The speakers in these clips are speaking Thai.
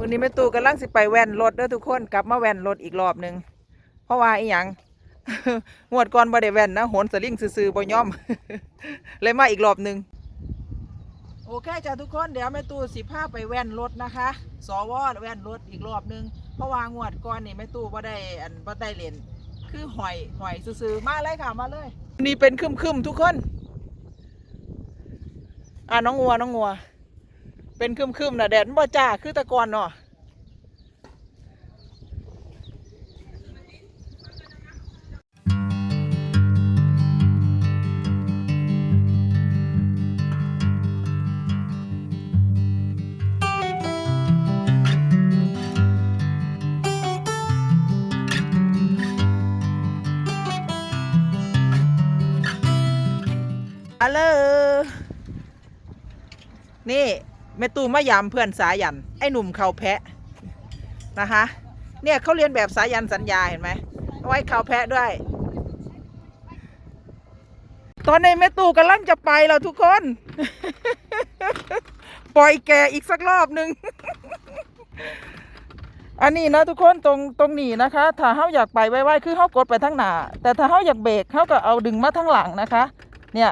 มือนี้แม่ตู่กำลังสิไปแว่นรถเด้อทุกคนกลับมาแว่นรถอีกรอบหนึ่งเพราะว่าอีหยังงวดก่อนบ่ได้แว่นนะโหนสลิงซื่อๆบ่ย่อม เลยมาอีกรอบหนึ่งโอเคจ้ะทุกคนเดี๋ยวแม่ตู่สิพาไปแว่นรถนะคะสวแว่นรถอีกรอบหนึ่งเพราะว่างวดก่อนนี่แม่ตู่บ่ได้อันบ่ได้เล่นคือหอยหอยซื่อๆมาเลยค่ะมาเลยนี่เป็นคึมๆทุกคนอะน้องงัวน้องงัว เป็นครึมๆนะแดดบ่จ้าคือตะกอนเนาะฮัลโหลนี่ แม่ตู่มายามเพื่อนสายัน ไอ้หนุ่มเขาแพะนะคะ เนี่ยเขาเรียนแบบสายันสัญญาเห็นไหมเอาไว้เขาแพะด้วย ตอนนี้แม่ตู่กำลังจะไปแล้วทุกคน ปล่อยแกอีกสักรอบหนึ่งอันนี้นะทุกคนตรงตรงนี้นะคะ ถ้าเขาอยากไปไวๆคือเขากดไปทั้งหน้าแต่ถ้าเขาอยากเบรกเขาก็เอาดึงมาทั้งหลังนะคะ เนี่ย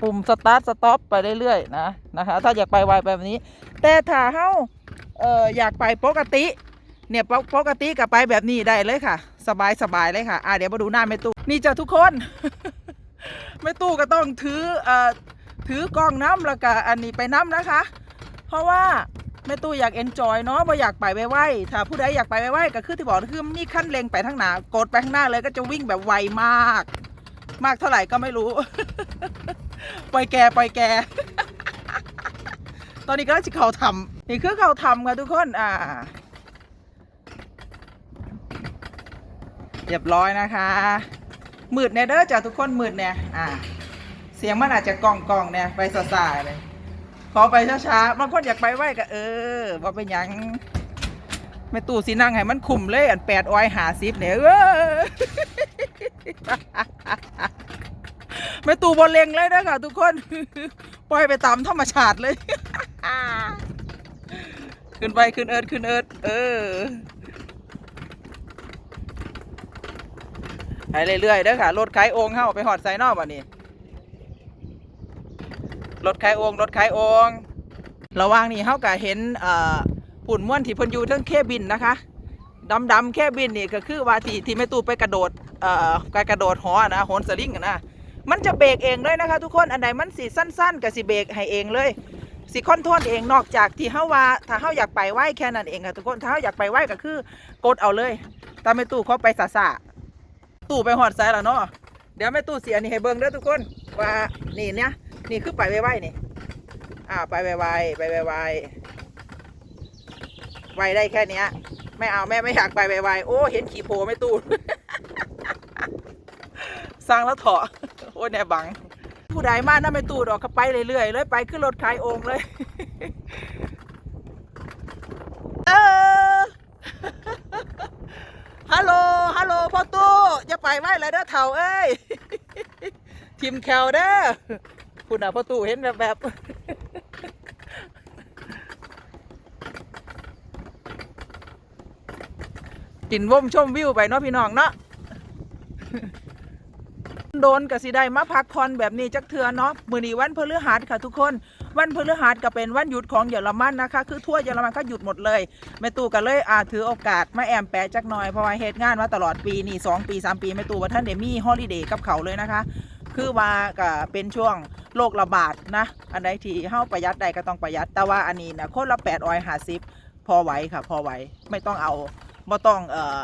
ปุ่มสตาร์ทสต็อปไปเรื่อยๆนะนะคะ ถ้าอยากไปไวแบบนี้ แต่ถ้าเขาเอ่ออยากไปปกติ เนี่ยปกติก็ไปแบบนี้ได้เลยค่ะ สบายสบายเลยค่ะอะเดี๋ยวมาดูหน้าแม่ตู้นี่จ้ะทุกคนแม่ตู้ก็ต้องถือเอ่อถือกล้องน้ำแล้วก็อันนี้ไปน้ำนะคะ เพราะว่าแม่ตู้อยากเอนจอยเนาะบ่อยากไปไวๆถ้าผู้ใดอยากไปไวๆก็คือที่บอกคือมีขั้นเร่งไปทางหน้ากดไปข้างหน้าเลยก็จะวิ่งแบบไวมาก มากเท่าไหร่ก็ไม่รู้ ปล่อยแกปล่อยแก ตอนนี้ก็จะเขาทำนี่คือเขาทำค่ะทุกคนอ่า เรียบร้อยนะคะมืดเนี่ยเด้อจ้ะทุกคนมืดเนี่ยอ่า เสียงมันอาจจะกล่องกล่องๆเนี่ยไปสาๆเลยขอไปช้าๆบางคนอยากไปไหวก็เออว่าเป็นหยังไม่ตู่สีนั่งให้มันคุมเลย อันแปดออยหาซิปเนี่ยเออ ไม่ตูบอลเลงเลยนะค่ะ ทุกคน ปล่อยไปตามธรรมชาติเลย ขึ้นไปขึ้นเอิร์ดขึ้นเอิร์ดเออไปเรื่อยๆเด้อค่ะรถขายโองเข้าไปหอดไซนอกบ่นี่รถขายโองรถขายโองระว่างนี้เขาก็เห็นเอ่อปุ่นม่วนที่พิ่นอยู่ทั้งเคบินนะคะดำดำๆเคบินนี่ก็คือว่าที่ที่แม่ตู่ไปกระโดดเอ่อไปกระโดดหอนะโหนสลิงนะ มันจะเบรกเองเลยนะคะ ทุกคนอันใดมันสีสั้น ๆกับสีเบรกให้เองเลยสีคอนโทรลเองนอกจากที่เฮาว่าถ้าเฮาอยากไปไหวแค่นั้นเองค่ะทุกคนถ้าเฮาอยากไปไหวก็คือกดเอาเลยตามแม่ตู้เขาไปซาซาตู้ไปหอดสายแล้วเนาะเดี๋ยวแม่ตู้เสียนี่ให้เบิ่งเด้อทุกคนว่านี่เนี่ยนี่คือไปไวๆนี่อ่าไปไวๆไปไวๆไวได้แค่เนี้ยไม่เอาแม่ไม่อยากไปไวๆโอ้เห็นขี่โพแม่ตู้สร้างแล้วเถาะ อ้ยแน่บัง ผู้ใดมาน้าไม่ตูดออกก็ไปเรื่อยๆเลยไปขึ้นรถขายองเลย เออฮัลโหลฮัลโหลพ่อตู้จะไปไหวเลยเด้อเถ่าเอ้ยทีมแคลเด้อคุณอะพ่อตู้เห็นแบบแบบกินว่มชมวิวไปเนาะพี่น้องเนาะ โดนกับสิได้มาพักผ่อนแบบนี้จักเทือเนาะมื้อนี้วันพฤหัสค่ะทุกคน วันพฤหัสก็เป็นวันหยุดของเยอรมันนะคะ คือทั่วเยอรมันก็หยุดหมดเลยแม่ตู่ก็เลยอ่าถือโอกาสมาแอมแปะจักหน่อยเพราะว่าเฮ็ดงานมาตลอดปีนี่สองปีสามปีแม่ตู่ว่าท่านเดมี่ฮอลิเดย์กับเขาเลยนะคะ คือว่าก็เป็นช่วงโรคระบาดนะ อันใดที่เฮาประหยัดได้ก็ต้องประหยัดแต่ว่าอันนี้นะคนละ8ออย50พอไหวค่ะ พอไหวไม่ต้องเอาบ่ต้องเอ่อ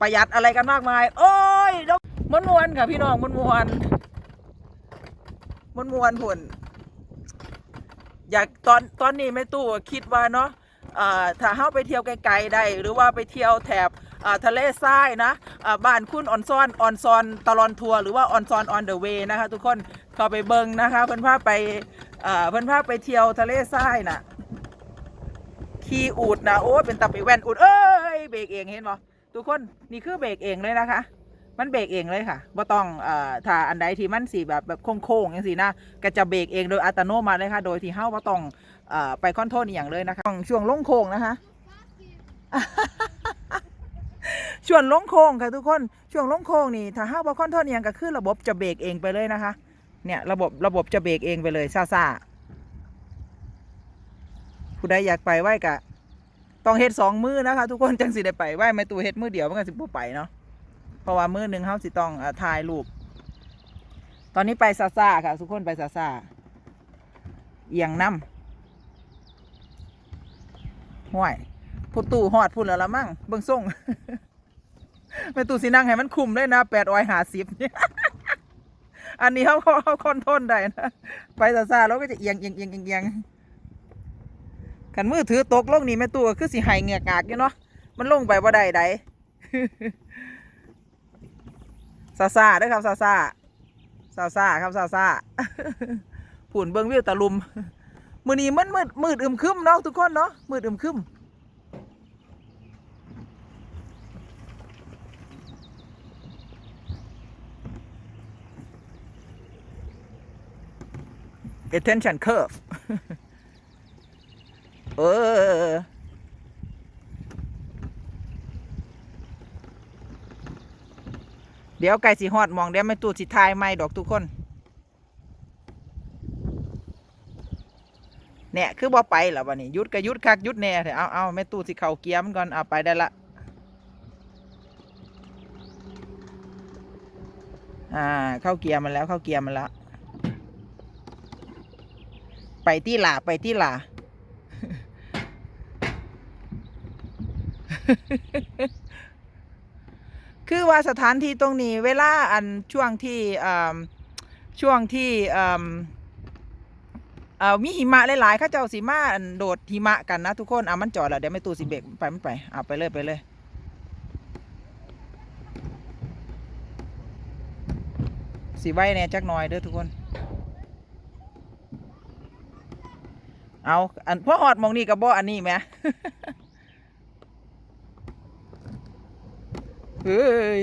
ประหยัดอะไรกันมากมาย โอ้ยดอก มวนมวนค่ะพี่น้องมวนมวนมวนมวนๆพุ่นอยากตอนตอนนี้แม่ตู้คิดว่าเนาะถ้าเฮาไปเที่ยวไกลๆได้ หรือว่าไปเที่ยวแถบทะเลทรายนะบ้านคุณออนซอนออนซอนตลอนทัวร์หรือว่าออนซอนออนเดอะเวย์นะคะ ทุกคนเข้าไปเบิงนะคะ เพิ่อนพาไปอ่าเพิ่อนพาไปเที่ยวทะเลทรายน่ะขี่อูดนะโอ้เป็นตะไปแว่นอูดเอ้ยเบรกเองเห็นบ่ทุกคนนี่คือเบรกเองเลยนะคะ มันเบรกเองเลยค่ะบ่ต้องเอ่อถ้าอันใดที่มันสีแบบแบบโค้งๆอย่างสีนะก็จะเบรกเองโดยอัตโนมัติเลยค่ะ โดยที่เฮาบ่ต้องเอ่อไปคอนโทรลอหย่างเลยนะคะช่วงลงโค้งนะคะ ช่วงลงโค้งค่ะทุกคนช่วงลงโค้งนี่ถ้าห้าบ่คอนโทรลอิหยังก็คือระบบจะเบรกเองไปเลยนะคะ เนี่ยระบบระบบจะเบรกเองไปเลยซ่าๆผู้ใดอยากไปไหวกะต้องเฮ็ดสองมือนะคะ ทุกคนจังสิได้ไปไหวไม่ตูเฮ็ดมือเดียวมันก็สิบ่ไปเนาะ เพราะว่ามือหนึ่งเขาสิต้องอ่าถ่ายรูป ตอนนี้ไปซาซาค่ะ ทุกคนไปซาซาเอียงน้ำห้วยพูดตู้หอดพูดแล้วละมั่งเบิ่งส่งแม่ตู่สินั่งให้มันคุมเลยนะแปดออยหาสิบอันนี้เขาเขาเขาคอนโทรลได้นะ ไปซาซาแล้วก็จะเอียงเอียงเอียงเอียงเอียงขันมือถือตกลงนี่แม่ตู่คือสิหายเหงือกงากอยู่เนาะมันลงไปบ่ได้ใด ซาซาด้อครับซาซาซาซาครับซาซาผุ่นเบิงวิวตะลุม มือนี้มันมืดมืดอึมครึมเนาะทุกคนเนาะมืดอึมครึม attention curve เออ เดี๋ยวไก่สีหอดมองเดี๋ยวไม่ตูดสิทายไม่ดอกทุกคน เนี่ยคือบ่ไปแล้ววันนี้ยุดก็ยุดคักยุดแน่เถอะเอาเอาแม่ตู้สิเข่าเกียร์มันก่อนเอาไปได้ละอ่าเข้าเกียร์มันแล้วเข้าเกียร์มันแล้วไปที่หลาไปที่หลา คือว่าสถานที่ตรงนี้เวลาอันช่วงที่อ่าช่วงที่อ่ามีหิมะหลายๆข้าเจ้าสีมาโดดหิมะกันนะทุกคนอะมันจอดแล้วเดี๋ยวไม่ตูสิเบรกไปมันไปอะไปเลยไปเลยสีไว้เนี่ยจักหน่อยเด้อทุกคน เอาอันพ่อหอดมองนี่กับบ่อันนี้ไหม เฮ้ย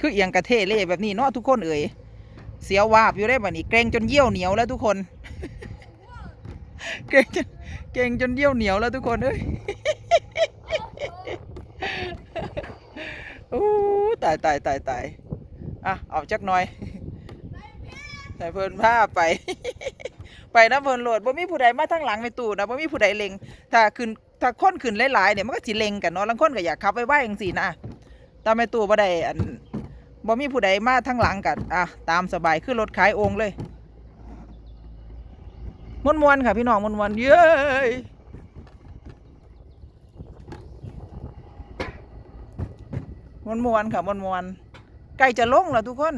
คือเอียงกระเทเล่แบบนี้เนาะทุกคนเอ่ย เสียววาบอยู่ได้แบบนี้เกรงจนเยี่ยวเหนียวแล้วทุกคน เกรงจนเกรงจนเยี่ยวเหนียวแล้วทุกคนเอ้ยโอ้ตายตายตายตายอะเอาจักหน่อยใส่เพิ่นผ้าไป ไปนะเพิ่นโหลดบ่มีผู้ใดมาทางหลังในตู้นะบ่มีผู้ใดเล็งถ้าขึ้น ถ้าคนขึ้นหลายๆเนี่ยมันก็สิเล็งกันเนาะลางคนก็อยากขับไว้ๆจังซี่นะแต่ไม่ตู้บ่ได้อันบ่มีผู้ใดมาทางหลังกันอะตามสบายขึ้นรถขายองค์เลยม่วนๆค่ะพี่น้องม่วนๆเย้ยม่วนๆค่ะม่วนๆใกล้จะลงแล้วทุกคน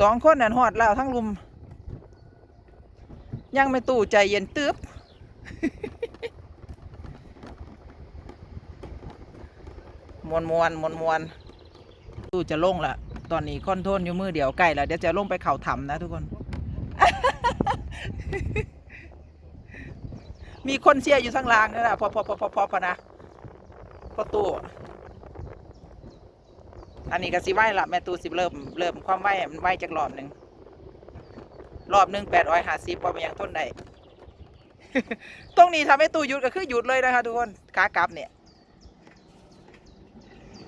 สองคนนั่นหอดแล้วทั้งลุมยังไม่ตู้ใจเย็นตึบ มวนมวนมวนมวนตู้จะลงละตอนนี้ค่อนทรลอยู่มือเดียวใกล้แล้วเดี๋ยวจะลงไปเข่าถ้ำนะทุกคน มีคนเชียร์อยู่ข้างล่างนี่แหละพอพอพอพอพอพอนะพอตู้อันนี้ก็สิไหวละแม่ตูสิเริ่มเริ่มความไหวมันไหวจากรอบหนึ่งรอบหนึ่งแปดร้อยห้าสิบพอมันยังทนได้ตรงนี้ทำให้ตูหยุดก็คือหยุดเลยนะคะทุกคนขากลับเนี่ย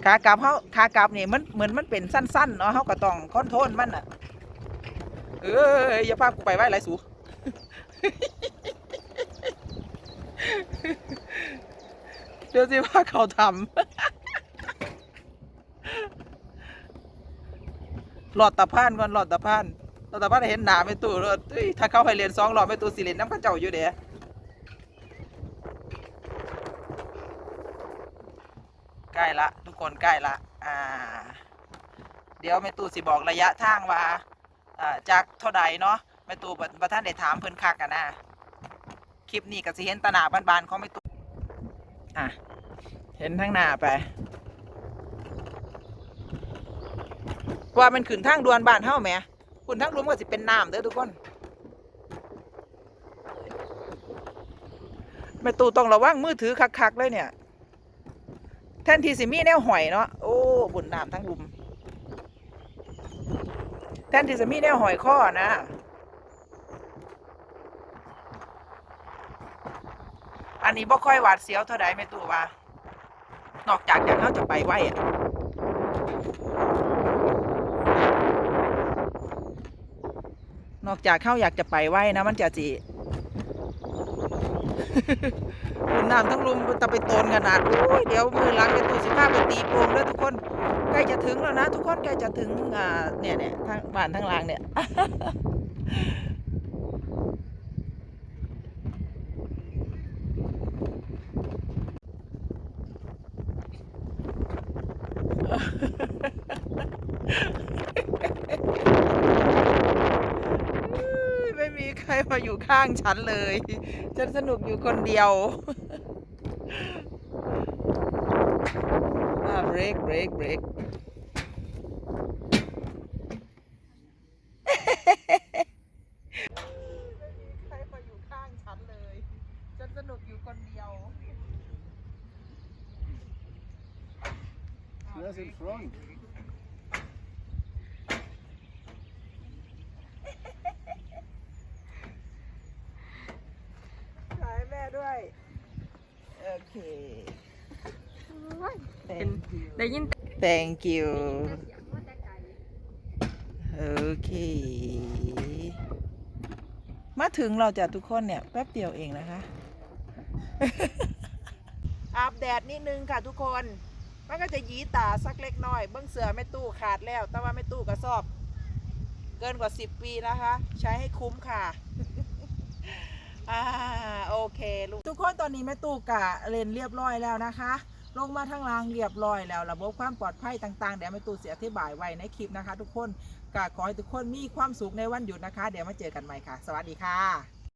ขากลับเขาขากลับเนี่ยมันเหมือนมันเป็นสั้นๆเนาะเขาก็ต้องคอนโทรลมันอะ เอ้ยอย่าพากูไปไหวไรสูเดี๋ยวสิว่าเขาทำหลอดตะพานก่อนหลอดตะพานหลอดตะพานเห็นหนาไม่ตู้ถเฮ้ยถ้าเขาให้เรียนสองหลอดไม่ตู้สี่เรียนน้ำข้าเจ้าอยู่เด้ใกล้ละ คนใกล้ละอ่า เดี๋ยวแม่ตู้สิบอกระยะทางว่าอ่าจากเท่าใดเนาะแม่ตู้บัประท่านได้ถามเพิ่นคักกันนะคลิปนี้ก็สิเห็นตาหนาบานๆของแม่ตู้อะเห็นทั้งหน้าไป ว่ามันขึ้นทางด่วนบ้านเฮาแหมขึ้นทางด่วมก็สิเป็นน้ำเด้อทุกคนแม่ตู่ต้องระวังมือถือคักๆเลยเนี่ย แทนที่สิมีแนวหอยเนาะโอ้บุญน้ำทั้งลุม แทนที่จะมีแนวหอยข้อนะอันนี้บ่ค่อยหวาดเสียวเท่าใดแม่ตู่ว่านอกจากอยางเขาจะไปไหวอะนอกจากเข้าอยากจะไปไหวนะมันจะจี คุณน้ำทั้งลุมตะไปโตนขนาดอุ้ยเดี๋ยวมือหลังแม่ตู่สิพาไปตีโป่งเด้อทุกคนใกล้จะถึงแล้วนะ ทุกคนใกล้จะถึงอ่าเนี่ยเนี่ยทางบ้านทางหลางเนี่ย ไม่มีใค รมาอยู่ข้างฉันเลยฉันสนุกอยู่คนเดียวอ่าเบรกเบรกเบรกไม่มีใครมาอยู่ข้างฉันเลยฉันสนุกอยู่คนเดียว Yes, in front. ถ่ายแม่ด้วย โอเค Thank you ได้ยิน Thank you โอเค มาถึงเราจะทุกคนเนี่ย แป๊บเดียวเองนะคะ อาบแดดนิดนึงค่ะทุกคน มันก็จะหยีตาสักเล็กน้อย เบื้องเสือไม่ตู้ขาดแล้ว แต่ว่าไม่ตู้กระสอบ เกินกว่า 10 ปีนะคะ ใช้ให้คุ้มค่ะ อ่าโอเคลูกทุกคนตอนนี้แม่ตู้กะเลนเรียบร้อยแล้วนะคะ ลงมาทางรางเรียบร้อยแล้ว ระบบความปลอดภัยต่างๆเดี๋ยวแม่ตู้เสียอธิบายไว้ในคลิปนะคะ ทุกคนกะขอให้ทุกคนมีความสุขในวันหยุดนะคะ เดี๋ยวมาเจอกันใหม่ค่ะ สวัสดีค่ะ